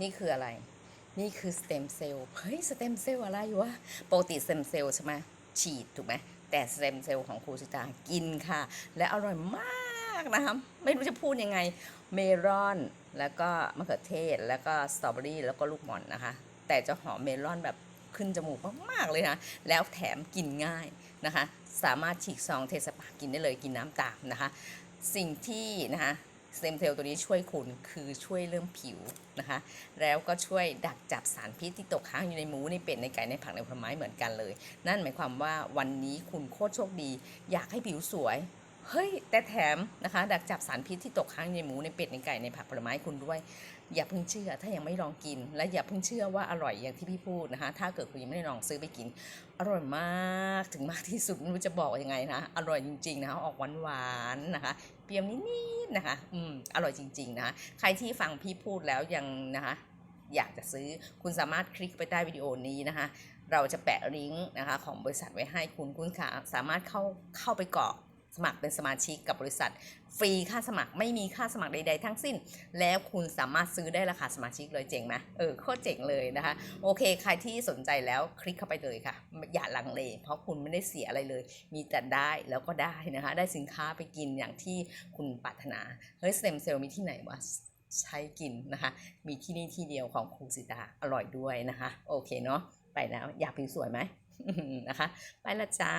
นี่คืออะไร นี่คือสเต็มเซลล์เฮ้ยสเต็มเซลล์อะไรวะปกติสเต็มเซลล์ใช่ไหมฉีดถูกไหมแต่สเต็มเซลล์ของครูสิตากินค่ะ และอร่อยมากนะคะไม่รู้จะพูดยังไงเมลอน แล้วก็มะเขือเทศ แล้วก็สตรอเบอรี่แล้วก็ลูกหม่อนนะคะ แต่จะหอมเมลอนแบบขึ้นจมูกมากๆเลยนะ แล้วแถมกินง่ายนะคะ สามารถฉีกซองเทสปากกินได้เลยกินน้ำตามนะคะ สิ่งที่นะคะ สเต็มเซลล์ตัวนี้ช่วยคุณคือช่วยเรื่องผิวนะคะ แล้วก็ช่วยดักจับสารพิษที่ตกค้างอยู่ในหมูในเป็ดในไก่ในผักในผลไม้เหมือนกันเลย นั่นหมายความว่าวันนี้คุณโคตรโชคดี อยากให้ผิวสวย เฮ้ย แต่แถมนะคะ ดักจับสารพิษที่ตกค้างในหมูในเป็ดในไก่ในผักผลไม้คุณด้วย อย่าเพิ่งเชื่อ ถ้ายังไม่ลองกิน และอย่าเพิ่งเชื่อว่าอร่อยอย่างที่พี่พูดนะคะ ถ้าเกิดคุณยังไม่ได้ลองซื้อไปกิน อร่อยมากถึงมากที่สุดไม่รู้จะบอกยังไงนะอร่อยจริงๆนะคะออกหวานๆนะคะเปรี้ยวนิดๆนะคะ อืมอร่อยจริง ๆ นะคะใครที่ฟังพี่พูดแล้วยังนะคะอยากจะซื้อคุณสามารถคลิกไปใต้วิดีโอนี้นะคะ เราจะแปะลิงก์นะคะของบริษัทไว้ให้คุณคุณค่ะสามารถเข้าเข้าไปกรอก สมัครเป็นสมาชิกกับบริษัท ฟรีค่าสมัครไม่มีค่าสมัครใด ๆ ทั้งสิ้น แล้วคุณสามารถซื้อได้ราคาสมาชิกเลยเจ๋งไหมเออโคตรเจ๋งเลยนะคะ โอเค ใครที่สนใจแล้วคลิกเข้าไปเลยค่ะ อย่าลังเล เพราะคุณไม่ได้เสียอะไรเลย มีแต่ได้แล้วก็ได้นะคะ ได้สินค้าไปกินอย่างที่คุณปรารถนาเฮ้ยสเต็มเซลล์มีที่ไหนวะใช้กินนะคะ มีที่นี่ที่เดียวของครูสิตาอร่อยด้วยนะคะ โอเคเนาะไปแล้วอยากผิวสวยไหมนะคะ ไปละจ้า